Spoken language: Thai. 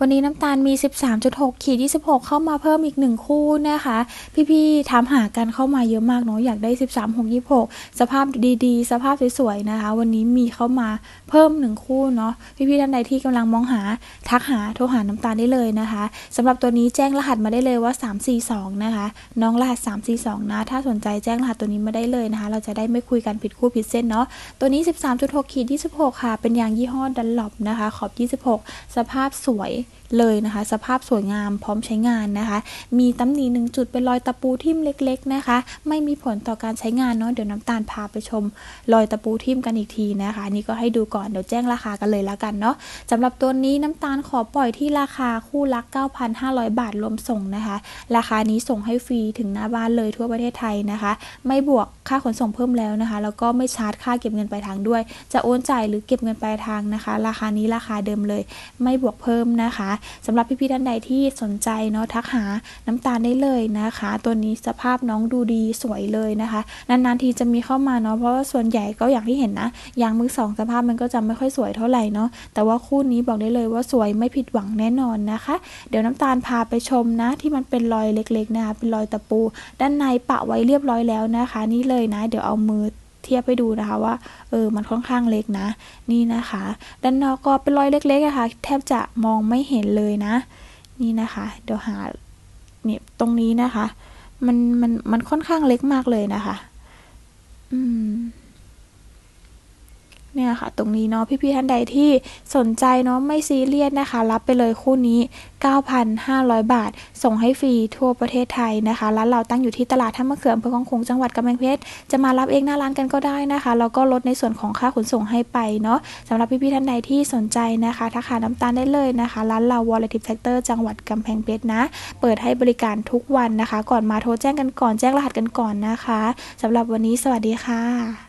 วันนี้น้ำตาลมี 13.6ขีด26 เข้ามาเพิ่มอีก 1 คู่นะคะ พี่ๆถามหากันเข้ามาเยอะมากเนาะอยากได้ 13 6 26 สภาพดีๆ สภาพสวยๆนะคะ วันนี้มีเข้ามาเพิ่ม 1 คู่เนาะพี่ๆท่านใดที่กำลังมองหาทักหาโทรหาน้ำตาลได้เลยนะคะสำหรับตัวนี้แจ้งรหัสมาได้เลยว่า 342 นะคะ น้องรหัส 342 นะ ถ้าสนใจแจ้งรหัสตัวนี้มาได้เลยนะคะ เราจะได้ไม่คุยกันผิดคู่ผิดเส้นเนาะตัวนี้ 13.6ขีด26 ค่ะ เป็นยางยี่ห้อดันหลบนะคะ ขอบ 26 สภาพสวยเลยนะคะ สภาพสวยงามพร้อมใช้งานนะคะ มีตำหนิหนึ่งจุดเป็นรอยตะปูทิ่มเล็ก ๆนะคะ ไม่มีผลต่อการใช้งานเนาะเดี๋ยวน้ำตาลพาไปชมรอยตะปูทิ่มกันอีกทีนะคะนนี่ก็ให้ดูก่อนเดี๋ยวแจ้งราคากันเลยละกันเนาะสำหรับตัวนี้น้ำตาลขอปล่อยที่ราคาคู่ละ9,500 บาทรวมส่งนะคะ ราคานี้ส่งให้ฟรีถึงหน้าบ้านเลยทั่วประเทศไทยนะคะ ไม่บวกค่าขนส่งเพิ่มแล้วนะคะ แล้วก็ไม่ชาร์จค่าเก็บเงินปลายทางด้วย จะโอนจ่ายหรือเก็บเงินปลายทางนะคะ ราคานี้ราคาเดิมเลย ไม่บวกเพิ่มนะคะสำหรับพี่ๆท่านใดที่สนใจเนาะทักหาน้ำตาลได้เลยนะคะ ตัวนี้สภาพน้องดูดีสวยเลยนะคะ นานๆทีจะมีเข้ามาเนาะเพราะว่าส่วนใหญ่ก็อย่างที่เห็นนะยางมือสองสภาพมันก็จะไม่ค่อยสวยเท่าไหร่เนาะแต่ว่าคู่นี้บอกได้เลยว่าสวยไม่ผิดหวังแน่นอนนะคะ เดี๋ยวน้ำตาลพาไปชมนะ ที่มันเป็นรอยเล็กๆนะคะเป็นรอยตะปู ด้านในปะไว้เรียบร้อยแล้วนะคะ นี่เลยนะ เดี๋ยวเอามือ เทียบให้ดูนะคะว่าเออมันค่อนข้างเล็กนะ นี่นะคะ ด้านนอกก็เป็นรอยเล็กๆอะคะ่ะแทบจะมองไม่เห็นเลยนะ นี่นะคะ เดี๋ยวหาเนี่ยตรงนี้นะคะ มันมันมันค่อนข้างเล็กมากเลยนะคะ อืม เนี่ยค่ะ ตรงนี้เนาะพี่ๆท่านใดที่สนใจเนาะไม่ซีเรียสนะคะ รับไปเลยคู่นี้ 9,500 บาท ส่งให้ฟรีทั่วประเทศไทยนะคะร้านเราตั้งอยู่ที่ตลาดท่ามะเขืออำเภอคลองขงจังหวัดกำแพงเพชรจะมารับเองหน้าร้านกันก็ได้นะคะแล้วก็ลดในส่วนของค่าขนส่งให้ไปเนาะสำหรับพี่ๆท่านใดที่สนใจนะคะทักหาน้ำตาลได้เลยนะคะร้านเราวอลเลติฟแฟกเตอร์จังหวัดกำแพงเพชรนะ เปิดให้บริการทุกวันนะคะ ก่อนมาโทรแจ้งกันก่อนแจ้งรหัสกันก่อนนะคะสำหรับวันนี้สวัสดีค่ะ